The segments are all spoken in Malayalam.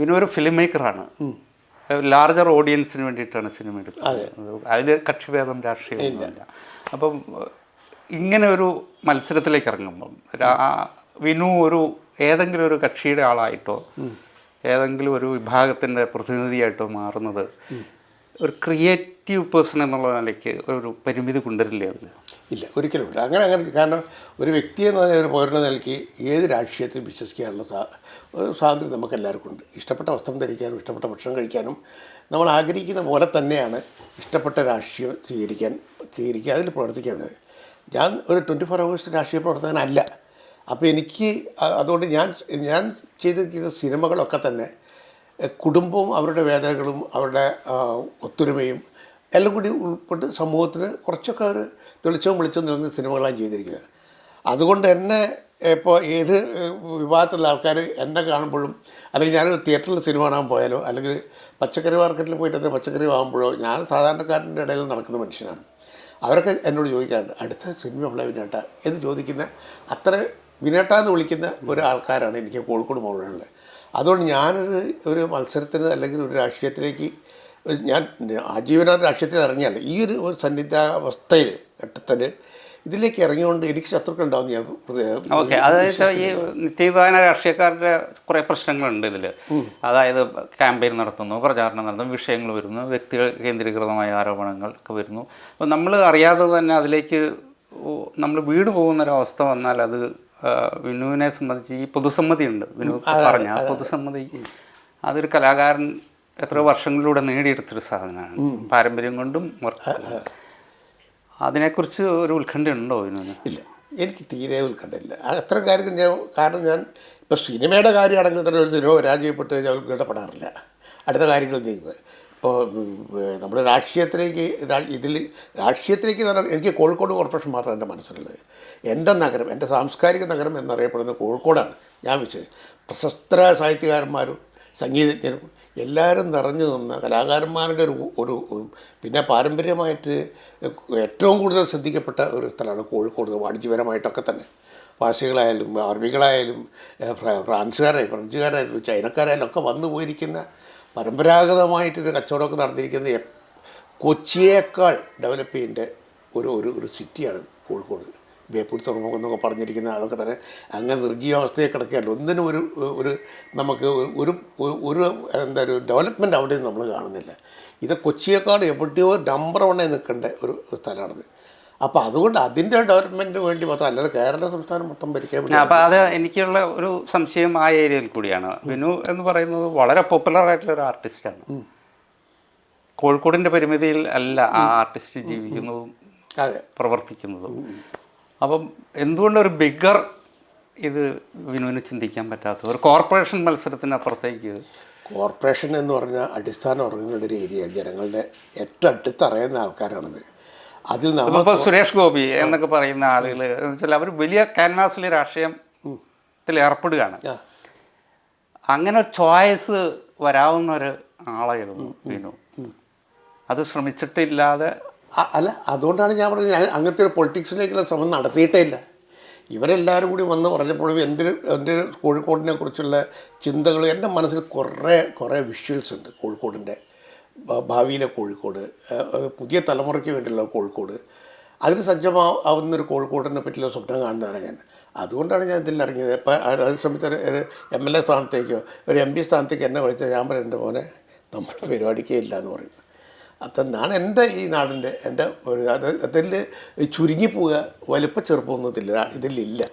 പിന്നെ ഒരു ഫിലിം മേക്കറാണ് ലാർജർ ഓഡിയൻസിന് വേണ്ടിയിട്ടാണ് സിനിമ എടുക്കുന്നത് അതിൽ കക്ഷിഭേദം രാഷ്ട്രീയമൊന്നുമില്ല. അപ്പം ഇങ്ങനെ ഒരു മത്സരത്തിലേക്ക് ഇറങ്ങുമ്പം വിനു ഒരു ഏതെങ്കിലും ഒരു കക്ഷിയുടെ ആളായിട്ടോ ഏതെങ്കിലും ഒരു വിഭാഗത്തിന്റെ പ്രതിനിധിയായിട്ടോ മാറുന്നത് ഒരു ക്രിയേറ്റീവ് പേഴ്സൺ എന്നുള്ള നിലയ്ക്ക് ഒരു പരിമിതി കൊണ്ടുവരില്ലേ അതിൽ ഇല്ല ഒരിക്കലും ഇല്ല. അങ്ങനെ അങ്ങനെ കാരണം ഒരു വ്യക്തി എന്ന ഒരു പൗരന നിലയ്ക്ക് ഏത് രാഷ്ട്രീയത്തിൽ വിശ്വസിക്കാനുള്ള സ്വാതന്ത്ര്യം നമുക്ക് എല്ലാവർക്കും ഉണ്ട്. ഇഷ്ടപ്പെട്ട വസ്ത്രം ധരിക്കാനും ഇഷ്ടപ്പെട്ട ഭക്ഷണം കഴിക്കാനും നമ്മൾ ആഗ്രഹിക്കുന്ന പോലെ തന്നെയാണ് ഇഷ്ടപ്പെട്ട രാഷ്ട്രീയം സ്വീകരിക്കാൻ സ്വീകരിക്കുക അതിൽ പ്രവർത്തിക്കുന്നത്. ഞാൻ ഒരു ട്വന്റി ഫോർ അവേഴ്സ് രാഷ്ട്രീയ പ്രവർത്തകനല്ല. അപ്പോൾ എനിക്ക് അതുകൊണ്ട് ഞാൻ ഞാൻ ചെയ്തിരിക്കുന്ന സിനിമകളൊക്കെ തന്നെ കുടുംബവും അവരുടെ വേദനകളും അവരുടെ ഒത്തൊരുമയും എല്ലാം കൂടി ഉൾപ്പെട്ട് സമൂഹത്തിന് കുറച്ചൊക്കെ ഒരു തെളിച്ചവും വെളിച്ചവും നൽകുന്ന സിനിമകളാണ് ചെയ്തിരിക്കുന്നത്. അതുകൊണ്ട് എന്നെ ഇപ്പോൾ ഏത് വിഭാഗത്തിലുള്ള ആൾക്കാർ എന്നെ കാണുമ്പോഴും അല്ലെങ്കിൽ ഞാനൊരു തിയേറ്ററിൽ സിനിമ കാണാൻ പോയാലോ അല്ലെങ്കിൽ പച്ചക്കറി മാർക്കറ്റിൽ പോയിട്ട് അത് പച്ചക്കറി വാങ്ങുമ്പോഴോ ഞാൻ സാധാരണക്കാരന്റെ ഇടയിൽ നടക്കുന്ന മനുഷ്യനാണ്. അവരൊക്കെ എന്നോട് ചോദിക്കാറുണ്ട് അടുത്ത സിനിമ ഉള്ള വിനേട്ട? എന്ന് ചോദിക്കുന്ന അത്ര വിനേട്ട എന്ന് വിളിക്കുന്ന ഒരു ആൾക്കാരാണ് എനിക്ക് കോഴിക്കോട് മുഴുവനുള്ളത് അതുകൊണ്ട് ഞാനൊരു ഒരു മത്സരത്തിന് അല്ലെങ്കിൽ ഒരു രാഷ്ട്രീയത്തിലേക്ക് ഞാൻ ആജീവനാഥ രാഷ്ട്രീയത്തിൽ ഇറങ്ങിയാൽ ഈ ഒരു ഒരു സന്നിധാവസ്ഥയിൽ ഘട്ടത്തിൽ ഇതിലേക്ക് ഇറങ്ങിയുകൊണ്ട് എനിക്ക് ശത്രുക്കൾ ഉണ്ടാവും ഞാൻ ഓക്കെ. അതായത് ഈ നിത്യവിധാന രാഷ്ട്രീയക്കാരുടെ കുറേ പ്രശ്നങ്ങളുണ്ട് ഇതിൽ അതായത് ക്യാമ്പയിൻ നടത്തുന്നു പ്രചാരണം നടത്തുന്നു വിഷയങ്ങൾ വരുന്നു വ്യക്തികൾ കേന്ദ്രീകൃതമായ ആരോപണങ്ങൾ ഒക്കെ വരുന്നു. അപ്പോൾ നമ്മൾ അറിയാതെ തന്നെ അതിലേക്ക് നമ്മൾ വീട് പോകുന്നൊരവസ്ഥ വന്നാൽ അത് വിനുവിനെ സംബന്ധിച്ച് ഈ പൊതുസമ്മതി ഉണ്ട്. വിനു പറഞ്ഞ ആ പൊതുസമ്മതി അതൊരു കലാകാരൻ എത്ര വർഷങ്ങളിലൂടെ നേടിയെടുത്തൊരു സാധനമാണ്. പാരമ്പര്യം കൊണ്ടും അതിനെക്കുറിച്ച് ഒരു ഉത്കണ്ഠ ഉണ്ടോ വിനുവിന്? ഇല്ല. എനിക്ക് തീരെ ഉത്കണ്ഠയില്ല അത്ര കാര്യം ഞാൻ കാരണം ഞാൻ ഇപ്പോൾ സിനിമയുടെ കാര്യമാണെങ്കിൽ തന്നെ ഒരു സിനിമ പരാജയപ്പെട്ട് കഴിഞ്ഞാൽ ഉത്കണ്ഠപ്പെടാറില്ല അടുത്ത കാര്യങ്ങൾ ചെയ്യുമ്പോൾ ഇപ്പോൾ നമ്മുടെ രാഷ്ട്രീയത്തിലേക്ക് ഇതിൽ രാഷ്ട്രീയത്തിലേക്ക് എന്ന് പറഞ്ഞാൽ എനിക്ക് കോഴിക്കോട് കോർപ്പറേഷൻ മാത്രമാണ് എന്റെ മനസ്സിലുള്ളത്. എന്റെ നഗരം എന്റെ സാംസ്കാരിക നഗരം എന്നറിയപ്പെടുന്നത് കോഴിക്കോടാണ്. ഞാൻ വെച്ചത് പ്രശസ്ത സാഹിത്യകാരന്മാരും സംഗീതജ്ഞരും എല്ലാവരും നിറഞ്ഞു നിന്ന കലാകാരന്മാരുടെ ഒരു ഒരു പിന്നെ പാരമ്പര്യമായിട്ട് ഏറ്റവും കൂടുതൽ ശ്രദ്ധിക്കപ്പെട്ട ഒരു സ്ഥലമാണ് കോഴിക്കോട്. വാണിജ്യപരമായിട്ടൊക്കെ തന്നെ. ഭാഷകളായാലും അറബികളായാലും ഫ്രാൻസുകാരായാലും ഫ്രഞ്ചുകാരായാലും ചൈനക്കാരായാലും ഒക്കെ വന്നു പോയിരിക്കുന്ന പരമ്പരാഗതമായിട്ടൊരു കച്ചവടമൊക്കെ നടന്നിരിക്കുന്ന എ- കൊച്ചിയേക്കാൾ ഡെവലപ്പ് ചെയ്യേണ്ട ഒരു ഒരു ഒരു സിറ്റിയാണ് കോഴിക്കോട്. ബേപ്പൂർ തുറമുഖം എന്നൊക്കെ പറഞ്ഞിരിക്കുന്ന അതൊക്കെ തന്നെ അങ്ങനെ നിർജീവാവസ്ഥയെ കിടക്കുകയല്ല ഒന്നിനും ഒരു ഒരു നമുക്ക് ഒരു ഒരു- ഒരു എന്താ ഒരു ഡെവലപ്മെന്റ് അവിടെ നമ്മൾ കാണുന്നില്ല. ഇത് കൊച്ചിയേക്കാൾ എവിടെയോ നമ്പർ വണ്ണേ നിൽക്കേണ്ട ഒരു സ്ഥലമാണിത്. അപ്പോൾ അതുകൊണ്ട് അതിന്റെ ഡെവലപ്മെന്റ് വേണ്ടി മാത്രം അല്ലാതെ കേരള സംസ്ഥാനം മൊത്തം ഭരിക്കാൻ അപ്പൊ അപ്പോൾ അത് എനിക്കുള്ള ഒരു സംശയം ആ ഏരിയയിൽ കൂടിയാണ്. വിനു എന്ന് പറയുന്നത് വളരെ പോപ്പുലർ ആയിട്ടുള്ള ഒരു ആർട്ടിസ്റ്റാണ് കോഴിക്കോടിന്റെ പരിമിതിയിൽ അല്ല ആ ആർട്ടിസ്റ്റ് ജീവിക്കുന്നതും പ്രവർത്തിക്കുന്നതും. അപ്പം എന്തുകൊണ്ട് ഒരു ബിഗർ ഇത് വിനുവിന് ചിന്തിക്കാൻ പറ്റാത്ത ഒരു കോർപ്പറേഷൻ മത്സരത്തിനപ്പുറത്തേക്ക് കോർപ്പറേഷൻ എന്ന് പറഞ്ഞാൽ അടിസ്ഥാന ഉറങ്ങുന്ന ഒരു ഏരിയ ജനങ്ങളുടെ ഏറ്റവും അടുത്തറിയുന്ന ആൾക്കാരാണത്. അതിൽ നമ്മൾ സുരേഷ് ഗോപി എന്നൊക്കെ പറയുന്ന ആളുകൾ എന്ന് വെച്ചാൽ അവർ വലിയ ക്യാൻവാസിൽ രാഷ്ട്രീയത്തിൽ ഏർപ്പെടുകയാണ്. അങ്ങനെ ചോയ്സ് വരാവുന്ന ഒരു ആളായിരുന്നു വിനു അത് ശ്രമിച്ചിട്ടില്ലാതെ അല്ല അതുകൊണ്ടാണ് ഞാൻ പറഞ്ഞത്. ഞാൻ അങ്ങനത്തെ ഒരു പൊളിറ്റിക്സിലേക്കുള്ള ശ്രമം നടത്തിയിട്ടേ ഇല്ല. ഇവരെല്ലാവരും കൂടി വന്ന് പറഞ്ഞപ്പോഴും എന്റെ എന്റെ കോഴിക്കോടിനെ കുറിച്ചുള്ള ചിന്തകൾ എന്റെ മനസ്സിൽ കുറേ കുറേ വിഷ്വൽസ് ഉണ്ട് കോഴിക്കോടിന്റെ. ഭാവിയിലെ കോഴിക്കോട് പുതിയ തലമുറയ്ക്ക് വേണ്ടിയുള്ള കോഴിക്കോട്. അതിന് സജ്ജമാവുന്നൊരു കോഴിക്കോടിനെ പറ്റിയുള്ള സ്വപ്നം കാണുന്നതാണ് ഞാൻ. അതുകൊണ്ടാണ് ഞാൻ ഇതിൽ ഇറങ്ങിയത്. ഇപ്പം അതേ സമയത്ത് ഒരു- എം എൽ എ സ്ഥാനത്തേക്കോ ഒരു എം പി സ്ഥാനത്തേക്ക് എന്നെ വിളിച്ചാൽ ഞാൻ പറയും എന്റെ മോനെ നമ്മുടെ പരിപാടിക്കേ ഇല്ല എന്ന് പറയും. അതെന്നാണ് എന്റെ ഈ നാടിന്റെ എന്റെ ഒരു അത് അതിൽ ചുരുങ്ങിപ്പോവുക വലിപ്പ ചെറുപ്പമൊന്നും ഇതില്ല ഇതിലില്ല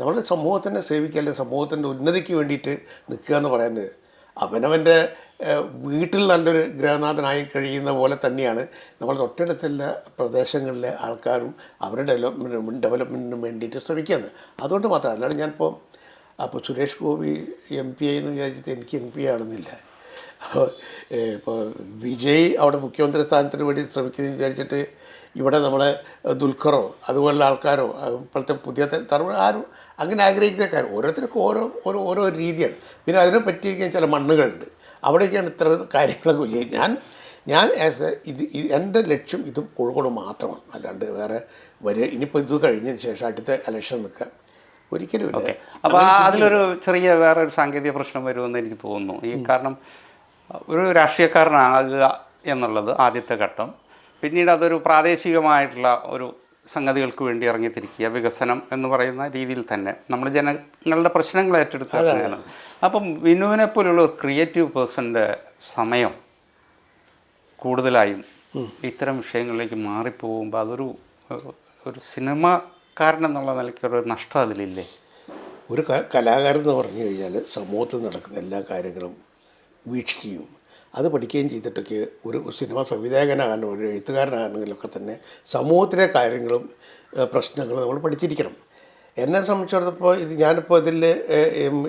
നമ്മൾ സമൂഹത്തിനെ സേവിക്കുക അല്ലെങ്കിൽ സമൂഹത്തിന്റെ ഉന്നതിക്ക് വേണ്ടിയിട്ട് നിൽക്കുക എന്ന് പറയുന്നത് അവനവന്റെ വീട്ടിൽ നല്ലൊരു ഗൃഹനാഥനായി കഴിയുന്ന പോലെ തന്നെയാണ് നമ്മൾ തൊട്ടടുത്തുള്ള പ്രദേശങ്ങളിലെ ആൾക്കാരും അവരുടെ ഡെവലപ്മെന്റിനും ഡെവലപ്മെന്റിനും വേണ്ടിയിട്ട് ശ്രമിക്കുന്നത്. അതുകൊണ്ട് മാത്രം അല്ലാണ്ട് ഞാനിപ്പോൾ അപ്പോൾ സുരേഷ് ഗോപി എം പി ആയി എന്ന് വിചാരിച്ചിട്ട് എനിക്ക് എം പി ആണെന്നില്ല അപ്പോൾ ഇപ്പോൾ വിജയ് അവിടെ മുഖ്യമന്ത്രി സ്ഥാനത്തിന് വേണ്ടി ശ്രമിക്കുന്നതെന്ന് വിചാരിച്ചിട്ട് ഇവിടെ നമ്മളെ ദുൽഖറോ അതുപോലുള്ള ആൾക്കാരോ ഇപ്പോഴത്തെ പുതിയ തറവ് ആരും അങ്ങനെ ആഗ്രഹിക്കുന്ന കാര്യം ഓരോരുത്തർക്കും ഓരോ ഓരോ ഓരോ രീതിയാണ്. പിന്നെ അതിനെ പറ്റിയിരിക്കുന്ന ചില മണ്ണുകളുണ്ട്. അവിടേക്കാണ് ഇത്ര കാര്യങ്ങളൊക്കെ ചെയ്യുന്നത് ഞാൻ ഞാൻ ആസ് എ ഇത് എന്റെ ലക്ഷ്യം ഇതും കോഴിക്കോട് മാത്രമാണ്. അല്ലാണ്ട് വേറെ വരെ ഇനിയിപ്പോൾ ഇത് കഴിഞ്ഞതിന് ശേഷം അടുത്ത ഇലക്ഷൻ നിൽക്കാം. ഒരിക്കലുമില്ല ഓക്കെ. അപ്പോൾ അതിലൊരു ചെറിയ വേറെ ഒരു സാങ്കേതിക പ്രശ്നം വരുമെന്ന് എനിക്ക് തോന്നുന്നു. ഈ കാരണം ഒരു രാഷ്ട്രീയക്കാരനാകുക എന്നുള്ളത് ആദ്യത്തെ ഘട്ടം. പിന്നീട് അതൊരു പ്രാദേശികമായിട്ടുള്ള ഒരു സംഗതികൾക്ക് വേണ്ടി ഇറങ്ങിത്തിരിക്കുക വികസനം എന്ന് പറയുന്ന രീതിയിൽ തന്നെ നമ്മൾ ജനങ്ങളുടെ പ്രശ്നങ്ങൾ ഏറ്റെടുക്കുകയാണ് അപ്പം വിനുവിനെ പോലുള്ള ഒരു ക്രിയേറ്റീവ് പേഴ്സന്റെ സമയം കൂടുതലായും ഇത്തരം വിഷയങ്ങളിലേക്ക് മാറിപ്പോകുമ്പോൾ അതൊരു ഒരു സിനിമക്കാരൻ എന്നുള്ള നിലയ്ക്ക് ഒരു നഷ്ടം അതിലില്ലേ? ഒരു കലാകാരൻ എന്ന് പറഞ്ഞു കഴിഞ്ഞാൽ സമൂഹത്തിൽ നടക്കുന്ന എല്ലാ കാര്യങ്ങളും വീക്ഷിക്കുകയും അത് പഠിക്കുകയും ചെയ്തിട്ടൊക്കെ ഒരു സിനിമ സംവിധായകനാകാനും ഒരു എഴുത്തുകാരനാകണമെങ്കിലൊക്കെ തന്നെ സമൂഹത്തിലെ കാര്യങ്ങളും പ്രശ്നങ്ങളും നമ്മൾ പഠിച്ചിരിക്കണം. എന്നെ സംബന്ധിച്ചിടത്തോളം ഇത് ഞാനിപ്പോൾ ഇതിൽ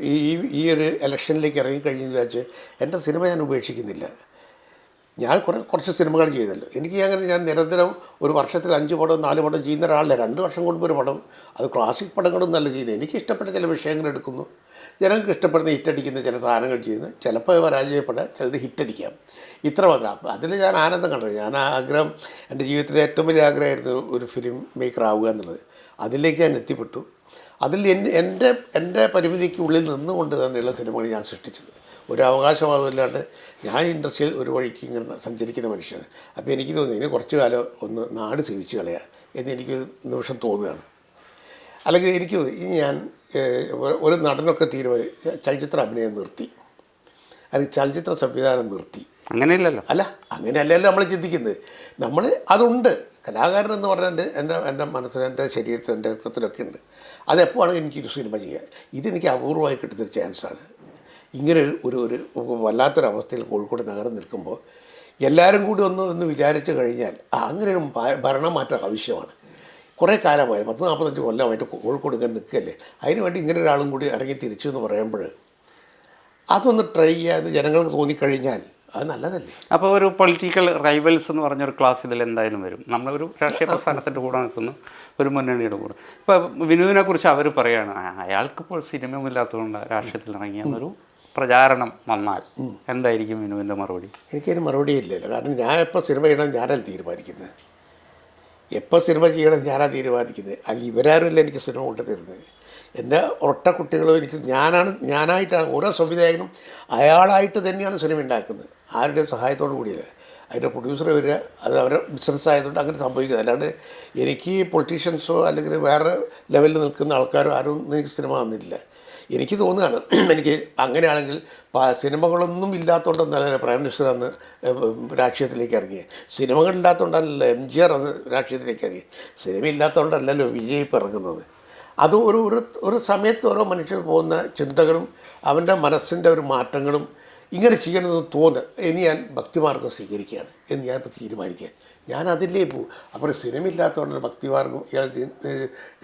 ഈ ഈ ഒരു ഇലക്ഷനിലേക്ക് ഇറങ്ങിക്കഴിഞ്ഞു വിചാരിച്ച് എന്റെ സിനിമ ഞാൻ ഉപേക്ഷിക്കുന്നില്ല. ഞാൻ കുറേ കുറച്ച് സിനിമകൾ ചെയ്തല്ലോ എനിക്ക് അങ്ങനെ ഞാൻ നിരന്തരം ഒരു വർഷത്തിൽ അഞ്ച് പടം നാല് പടം ചെയ്യുന്ന ഒരാളല്ല. രണ്ട് വർഷം കൊണ്ട് ഒരു പടം. അത് ക്ലാസിക് പടങ്ങളും നല്ല ചെയ്യുന്നത്. എനിക്ക് ഇഷ്ടപ്പെട്ട ചില വിഷയങ്ങൾ എടുക്കുന്നു. ജനങ്ങൾക്ക് ഇഷ്ടപ്പെടുന്ന ഹിറ്റടിക്കുന്ന ചില സാധനങ്ങൾ ചെയ്യുന്നു. ചിലപ്പോൾ പരാജയപ്പെടാം ചിലത് ഹിറ്റടിക്കാം ഇത്ര മാത്രം. അതിൽ ഞാൻ ആനന്ദം കണ്ടത് ഞാൻ ആഗ്രഹം എന്റെ ജീവിതത്തിലെ ഏറ്റവും വലിയ ആഗ്രഹമായിരുന്നു ഒരു ഫിലിം മേക്കർ ആവുക എന്നുള്ളത്. അതിലേക്ക് ഞാൻ എത്തിപ്പെട്ടു. അതിൽ എൻ- എന്റെ എന്റെ പരിമിതിക്ക് ഉള്ളിൽ നിന്നുകൊണ്ട് തന്നെയുള്ള സിനിമകൾ ഞാൻ സൃഷ്ടിച്ചത്. ഒരു അവകാശവാദമില്ലാണ്ട് ഞാൻ ഇൻഡസ്ട്രിയിൽ ഒരു വഴിക്ക് ഇങ്ങനെ സഞ്ചരിക്കുന്ന മനുഷ്യനാണ്. അപ്പോൾ എനിക്ക് തോന്നി ഇനി കുറച്ച് കാലം ഒന്ന് നാട് സേവിച്ച് കളയാം എന്ന് എനിക്ക് നിമിഷം തോന്നുകയാണ്. അല്ലെങ്കിൽ എനിക്ക് ഇനി ഞാൻ ഒരു നടനൊക്കെ തീരുമാനിച്ച് ചലച്ചിത്ര അഭിനയം നിർത്തി. അല്ലെങ്കിൽ ചലച്ചിത്ര സംവിധാനം നിർത്തി. അങ്ങനെയല്ലല്ലോ. അല്ല അങ്ങനെയല്ലല്ലോ നമ്മൾ ചിന്തിക്കുന്നത്. നമ്മൾ അതുണ്ട്. കലാകാരൻ എന്ന് പറഞ്ഞാൽ എന്റെ എന്റെ എന്റെ മനസ്സിൽ എന്റെ ശരീരത്തിൽ എന്റെ രക്തത്തിലൊക്കെ ഉണ്ട്. അതെപ്പോഴാണ് എനിക്കൊരു സിനിമ ചെയ്യാൻ? ഇതെനിക്ക് അപൂർവമായി കിട്ടുന്നൊരു ചാൻസാണ് ഇങ്ങനെ ഒരു ഒരു വല്ലാത്തൊരവസ്ഥയിൽ കോഴിക്കോട് നഗരം നിൽക്കുമ്പോൾ എല്ലാവരും കൂടി ഒന്ന് ഒന്ന് വിചാരിച്ചു കഴിഞ്ഞാൽ അങ്ങനെ ഒരു ഭരണം ഭരണമാറ്റം ആവശ്യമാണ്. കുറേ കാലമായി പത്ത് നാൽപ്പത്തഞ്ച് കൊല്ലമായിട്ട് കോഴിക്കോട് ഇങ്ങനെ നിൽക്കുകയല്ലേ? അതിനുവേണ്ടി ഇങ്ങനെ ഒരാളും കൂടി ഇറങ്ങി തിരിച്ചു എന്ന് പറയുമ്പോൾ അതൊന്ന് ട്രൈ ചെയ്യാൻ ജനങ്ങൾക്ക് തോന്നിക്കഴിഞ്ഞാൽ അത് നല്ലതല്ലേ? അപ്പോൾ ഒരു പൊളിറ്റിക്കൽ റൈവൽസ് എന്ന് പറഞ്ഞൊരു ക്ലാസ് ഇതിൽ എന്തായാലും വരും. നമ്മളൊരു രാഷ്ട്രീയ പ്രസ്ഥാനത്തിന്റെ കൂടെ നിൽക്കുന്നു ഒരു മുന്നണിയുടെ കൂടെ. ഇപ്പോൾ വിനുവിനെ കുറിച്ച് അവർ പറയുകയാണ് "ആ, അയാൾക്കിപ്പോൾ സിനിമയൊന്നുമില്ലാത്തതുകൊണ്ട് ഇറങ്ങിയ ഒരു പ്രചാരണം വന്നാൽ എന്തായിരിക്കും വിനുവിന്റെ മറുപടി? എനിക്കൊരു മറുപടി ഇല്ലല്ലോ. കാരണം ഞാൻ എപ്പോൾ സിനിമ ചെയ്യണം ഞാനല്ല തീരുമാനിക്കുന്നത്. എപ്പോൾ സിനിമ ചെയ്യണം ഞാനാണ് തീരുമാനിക്കുന്നത്. അല്ലെങ്കിൽ ഇവരാരുമല്ല എനിക്ക് സിനിമ കൊണ്ടു തരുന്നത്. എന്റെ ഒട്ട കുട്ടികളും എനിക്ക് ഞാനാണ് ഞാനായിട്ടാണ് ഓരോ സംവിധായകനും അയാളായിട്ട് തന്നെയാണ് സിനിമ ഉണ്ടാക്കുന്നത്. ആരുടെയും സഹായത്തോടു കൂടിയല്ല. അതിന്റെ പ്രൊഡ്യൂസർ വരിക അത് അവരുടെ ബിസിനസ് ആയതുകൊണ്ട് അങ്ങനെ സംഭവിക്കുന്നത് അല്ലാണ്ട് എനിക്ക് പൊളിറ്റീഷ്യൻസോ അല്ലെങ്കിൽ വേറെ ലെവലിൽ നിൽക്കുന്ന ആൾക്കാരോ ആരും എനിക്ക് സിനിമ തന്നിട്ടില്ല. എനിക്ക് തോന്നുകയാണ് എനിക്ക് അങ്ങനെയാണെങ്കിൽ സിനിമകളൊന്നും ഇല്ലാത്തതുകൊണ്ടൊന്നല്ല പ്രൈം മിനിസ്റ്റർ അന്ന് രാഷ്ട്രീയത്തിലേക്ക് ഇറങ്ങിയത് സിനിമകൾ ഇല്ലാത്തതുകൊണ്ടല്ലല്ലോ എം ജി ആർ അന്ന് രാഷ്ട്രീയത്തിലേക്ക് ഇറങ്ങി. സിനിമ ഇല്ലാത്തതുകൊണ്ടല്ലല്ലോ വിജയ് ഇപ്പം ഇറങ്ങുന്നത്. അത് ഒരു ഒരു സമയത്ത് ഓരോ മനുഷ്യർ പോകുന്ന ചിന്തകളും അവന്റെ മനസ്സിന്റെ ഒരു മാറ്റങ്ങളും ഇങ്ങനെ ചെയ്യണമെന്ന് തോന്നുക ഇനി ഞാൻ ഭക്തിമാർഗം സ്വീകരിക്കുകയാണ് എന്ന് ഞാൻ ഇപ്പോൾ തീരുമാനിക്കുക ഞാൻ അതിലേ പോകും അപ്പോൾ സിനിമ ഇല്ലാത്തതുകൊണ്ടാണ് ഭക്തിമാർഗം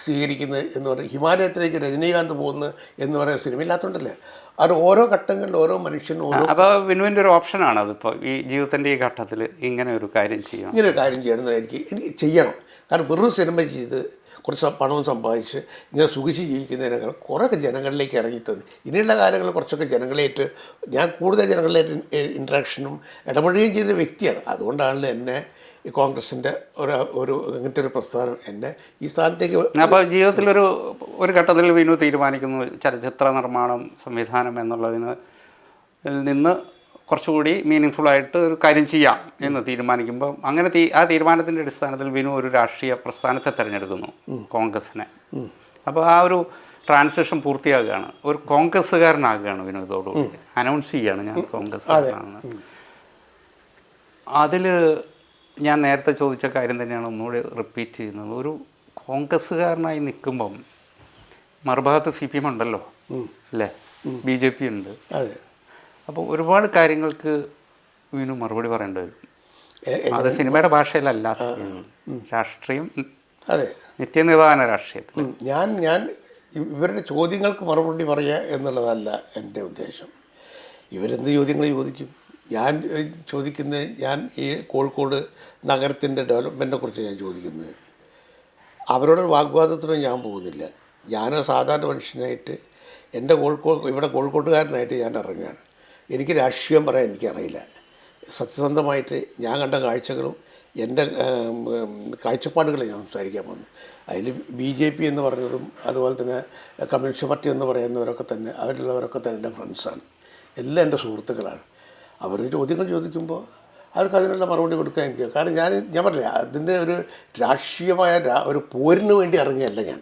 സ്വീകരിക്കുന്നത് എന്ന് പറയുന്നത് ഹിമാലയത്തിലേക്ക് രജനീകാന്ത് പോകുന്നത് എന്ന് പറയുന്ന സിനിമ ഇല്ലാത്തതുകൊണ്ടല്ലേ അത് ഓരോ ഘട്ടങ്ങളിൽ ഓരോ മനുഷ്യനും ഓരോ അപ്പോൾ വിനുവിന്റെ ഒരു ഓപ്ഷനാണ് അതിപ്പോൾ ഈ ജീവിതത്തിന്റെ ഈ ഘട്ടത്തിൽ ഇങ്ങനെ ഒരു കാര്യം ചെയ്യണം ഇങ്ങനെ ഒരു കാര്യം ചെയ്യണമെന്ന് എനിക്ക് എനിക്ക് ചെയ്യണം. കാരണം വെറും സിനിമ ചെയ്ത് കുറച്ച് പണവും സമ്പാദിച്ച് ഇങ്ങനെ സുഖിച്ച് ജീവിക്കുന്നതിനേക്കാൾ കുറേയൊക്കെ ജനങ്ങളിലേക്ക് ഇറങ്ങിത്തത് ഇനിയുള്ള കാലങ്ങളിൽ കുറച്ചൊക്കെ ജനങ്ങളായിട്ട് ഞാൻ കൂടുതൽ ജനങ്ങളിലായിട്ട് ഇൻട്രാക്ഷനും ഇടപെടുകയും ചെയ്ത വ്യക്തിയാണ്. അതുകൊണ്ടാണ് എന്നെ ഈ കോൺഗ്രസിന്റെ ഒരു ഒരു ഇങ്ങനത്തെ ഒരു പ്രസ്ഥാനം എന്നെ ഈ സ്ഥാനത്തേക്ക് അപ്പോൾ ജീവിതത്തിലൊരു ഒരു ഘട്ടത്തിൽ വിനു തീരുമാനിക്കുന്നു ചലച്ചിത്ര നിർമ്മാണം സംവിധാനം എന്നുള്ളതിന് നിന്ന് കുറച്ചുകൂടി മീനിങ് ആയിട്ട് ഒരു കാര്യം ചെയ്യാം എന്ന് തീരുമാനിക്കുമ്പോൾ അങ്ങനെ തീ ആ തീരുമാനത്തിന്റെ അടിസ്ഥാനത്തിൽ വിനു ഒരു രാഷ്ട്രീയ പ്രസ്ഥാനത്തെ തിരഞ്ഞെടുക്കുന്നു കോൺഗ്രസിനെ. അപ്പോൾ ആ ഒരു ട്രാൻസാക്ഷൻ പൂർത്തിയാകുകയാണ്. ഒരു കോൺഗ്രസ്സുകാരനാകുകയാണ് വിനു ഇതോടുകൂടി അനൗൺസ് ചെയ്യുകയാണ് ഞാൻ കോൺഗ്രസ്സുകാരനാണെന്ന് അതിൽ ഞാൻ നേരത്തെ ചോദിച്ച കാര്യം തന്നെയാണ് ഒന്നുകൂടി റിപ്പീറ്റ് ചെയ്യുന്നത്. ഒരു കോൺഗ്രസ്സുകാരനായി നിൽക്കുമ്പം മറുഭാഗത്ത് സി പി എം ഉണ്ടല്ലോ അല്ലേ? ബി ജെ പി ഉണ്ട്. അപ്പോൾ ഒരുപാട് കാര്യങ്ങൾക്ക് വീണു മറുപടി പറയേണ്ടി വരും. അത് സിനിമയുടെ ഭാഷയിലല്ല. രാഷ്ട്രീയം അതെ. നിത്യനിർവഹണ രാഷ്ട്രീയത്തിൽ. ഞാൻ ഞാൻ ഇവരുടെ ചോദ്യങ്ങൾക്ക് മറുപടി പറയുക എന്നുള്ളതല്ല എന്റെ ഉദ്ദേശം. ഇവരെന്ത് ചോദ്യങ്ങൾ ചോദിക്കും? ഞാൻ ചോദിക്കുന്നത് ഞാൻ ഈ കോഴിക്കോട് നഗരത്തിന്റെ ഡെവലപ്മെന്റിനെ കുറിച്ച് ഞാൻ ചോദിക്കുന്നത്. അവരോട് വാഗ്വാദത്തിനും ഞാൻ പോകുന്നില്ല. ഞാൻ സാധാരണ മനുഷ്യനായിട്ട് എന്റെ കോഴിക്കോട് ഇവിടെ കോഴിക്കോട്ടുകാരനായിട്ട് ഞാൻ ഇറങ്ങുകയാണ്. എനിക്ക് രാഷ്ട്രീയം പറയാൻ എനിക്കറിയില്ല. സത്യസന്ധമായിട്ട് ഞാൻ കണ്ട കാഴ്ചകളും എന്റെ കാഴ്ചപ്പാടുകൾ ഞാൻ സംസാരിക്കാൻ വന്നു. അതിൽ ബി ജെ പി എന്ന് പറഞ്ഞതും അതുപോലെ തന്നെ കമ്മ്യൂണിസ്റ്റ് പാർട്ടി എന്ന് പറയുന്നവരൊക്കെ തന്നെ അവരുള്ളവരൊക്കെ തന്നെ എന്റെ ഫ്രണ്ട്സാണ് എല്ലാം എന്റെ സുഹൃത്തുക്കളാണ്. അവർ ചോദ്യങ്ങൾ ചോദിക്കുമ്പോൾ അവർക്ക് അതിനുള്ള മറുപടി കൊടുക്കാൻ എനിക്ക് കാരണം ഞാൻ ഞാൻ പറഞ്ഞില്ല അതിന്റെ ഒരു രാഷ്ട്രീയമായ ഒരു പോരിന് വേണ്ടി ഇറങ്ങിയല്ല ഞാൻ.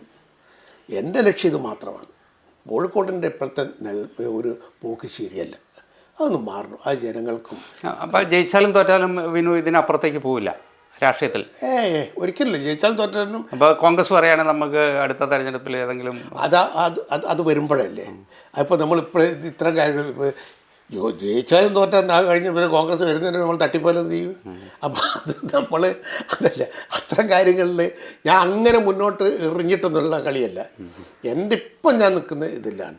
എന്റെ ലക്ഷ്യം ഇത് മാത്രമാണ്. കോഴിക്കോടിന്റെ ഇപ്പോഴത്തെ ഒരു പോക്ക് ശരിയല്ല. അതൊന്നും മാറണം. ആ ജനങ്ങൾക്കും. അപ്പോൾ ജയിച്ചാലും തോറ്റാലും വിനു ഇതിനപ്പുറത്തേക്ക് പോവില്ല രാഷ്ട്രീയത്തിൽ? ഏ ഒരിക്കലും ജയിച്ചാലും തോറ്റാലും അപ്പോൾ കോൺഗ്രസ് പറയുകയാണെങ്കിൽ നമുക്ക് അടുത്ത തെരഞ്ഞെടുപ്പിൽ ഏതെങ്കിലും അത് അത് അത് വരുമ്പോഴല്ലേ? അപ്പോൾ നമ്മളിപ്പോൾ ഇത്തരം കാര്യങ്ങൾ ജയിച്ചാലും തോറ്റാൽ ആ കഴിഞ്ഞ പിന്നെ കോൺഗ്രസ് വരുന്നതിന് നമ്മൾ തട്ടിപ്പോലെ എന്ത് ചെയ്യും? അപ്പോൾ അത് നമ്മൾ അതല്ല അത്തരം കാര്യങ്ങളിൽ ഞാൻ അങ്ങനെ മുന്നോട്ട് എറിഞ്ഞിട്ടൊന്നുള്ള കളിയല്ല. എന്റെ ഇപ്പം ഞാൻ നിൽക്കുന്ന ഇതിലാണ്.